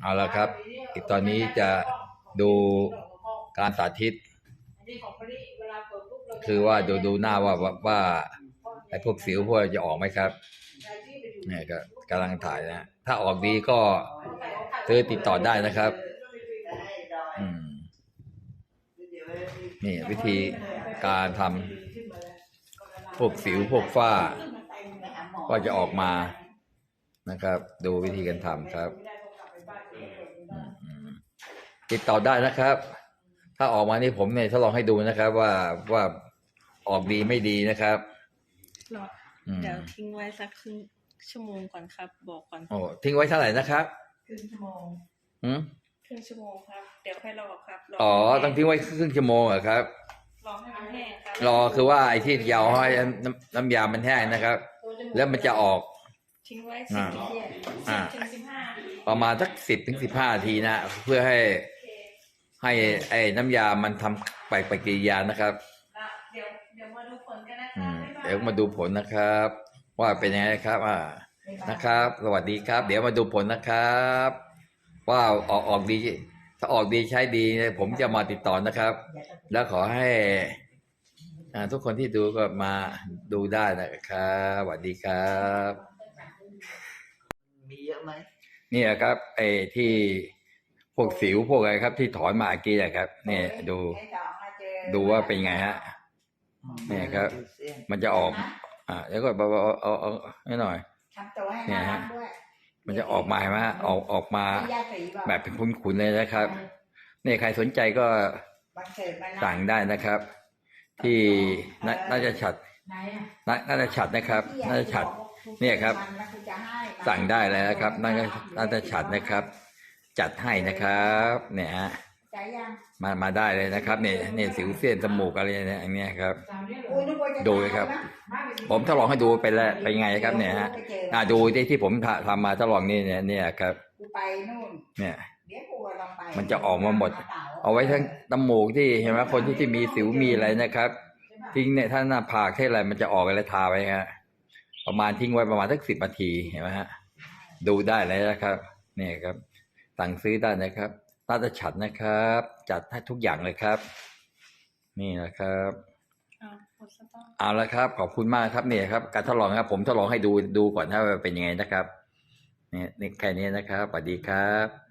เอาละครับ อีกตอนนี้จะดูการสาธิต คือว่าดูดูหน้าว่าว่าไอ้พวกสิวพวกจะออกไหมครับเนี่ยก็กำลังถ่ายนะถ้าออกดีก็ซื้อติดต่อได้นะครับอืมนี่วิธีการทำพวกสิวพวกฝ้า ก็จะออกมานะครับ ดูวิธีการทำครับ ติดต่อได้นะครับ ถ้าออกมานี่ผมเนี่ยทดลองให้ดูนะครับ ว่าว่าออกดีไม่ดีนะครับรออืมเดี๋ยวทิ้งไว้สักครึ่งชั่วโมงก่อนครับ บอกก่อนโอ้ทิ้งไว้เท่าไหร่นะครับครึ่งชั่วโมงอืมครึ่งชั่วโมงครับเดี๋ยวค่อยรอครับรอ๋อให้ต้องทิ้งไว้ครึ่งชั่วโมงเหรอครับรอให้มันแห้งครับรอคือว่าไอ้ที่ยาวให้น้ำน้ำยามันแห้งนะครับ แล้วมันจะออกทิ้งไว้อ่าสิบอ่าถึงสิบห้านาทีประมาณสักสิบถึงสิบห้าทีนะ เพื่อให้โอเค ให้ไอ้น้ำยามันทำไปปฏิกิริยานะครับแล้วเดี๋ยวเดี๋ยวมาดูผลกันนะคอืรับมบ๊ายบาย เดี๋ยวมาดูผลนะครับ ว่าเป็นยังไงครับอ่านะครับ สวัสดีครับ เดี๋ยวมาดูผลนะครับ ว่าออกออกดี ถ้าออกดีใช้ดีเนี่ยผมจะมาติดต่อนะครับ แล้วขอให้อ่าทุกคนที่ดูก็มาดูได้นะครับสวัสดีครับ มีเยอะไหม เนี่ยครับไอ้ที่ พวกสิวพวกอะไรครับ ที่ถอนมาเมื่อกี้อะครับเนี่ยดู ดูว่าเป็นไงฮะเนี่ยครับ มันจะออก อ่าแล้วก็เอาเอาเอาเอาให้หน่อยทำตัวให้เนี่ยน่าฮะรักด้วยมันจะออกมาเห็นไหมฮะออกออกมาไม่ยากสีบอกแบบเป็นขุนๆเลยนะครับเนี่ยใครสนใจก็วันเกิดมานะสั่งได้นะครับ ที่น่าน่าจะฉัดไหนอะน่าน่าจะฉัดนะครับน่าจะฉัดเนี่ยครับแล้วกูจะให้สั่งได้เลยนะครับน่าจะน่าจะฉัดนะครับ จัดให้นะครับเนี่ยฮะใจยังมามาได้เลยนะครับเนี่ยเนี่ยสิวเสี้ยนจมูกอะไรเนี่ยอย่างเนี้ยครับ อุ้ยนึกว่าจะดูเลยครับ ผมทดลองให้ดูไปแล้วเป็นไงครับเนี่ยฮะอ่าดูที่ที่ผมทำทำมาทดลองนี่เนี่ยเนี่ยครับกูไปนู่นเนี่ยเดี๋ยวกูลองไปมันจะออกมาหมด เอาไว้ทั้งจมูกที่เห็นไหมคนที่ที่มีสิวมีอะไรนะครับ ทิ้งเนี่ยถ้าหน้าผากที่อะไรมันจะออกอะไรทาไว้ฮะประมาณทิ้งไว้ประมาณสักสิบนาทีเห็นไหมฮะดูได้เลยนะครับนี่ครับ สั่งซื้อได้นะครับน่าจะฉัดนะครับ จัดให้ทุกอย่างเลยครับ นี่นะครับอ่าหมดสต็อกเอาละครับ ขอบคุณมากครับเนี่ยครับ การทดลองครับ ผมทดลองให้ดูดูก่อนถ้าว่าเป็นยังไงนะครับเนี่ยนี่แค่นี้นะครับสวัสดีครับ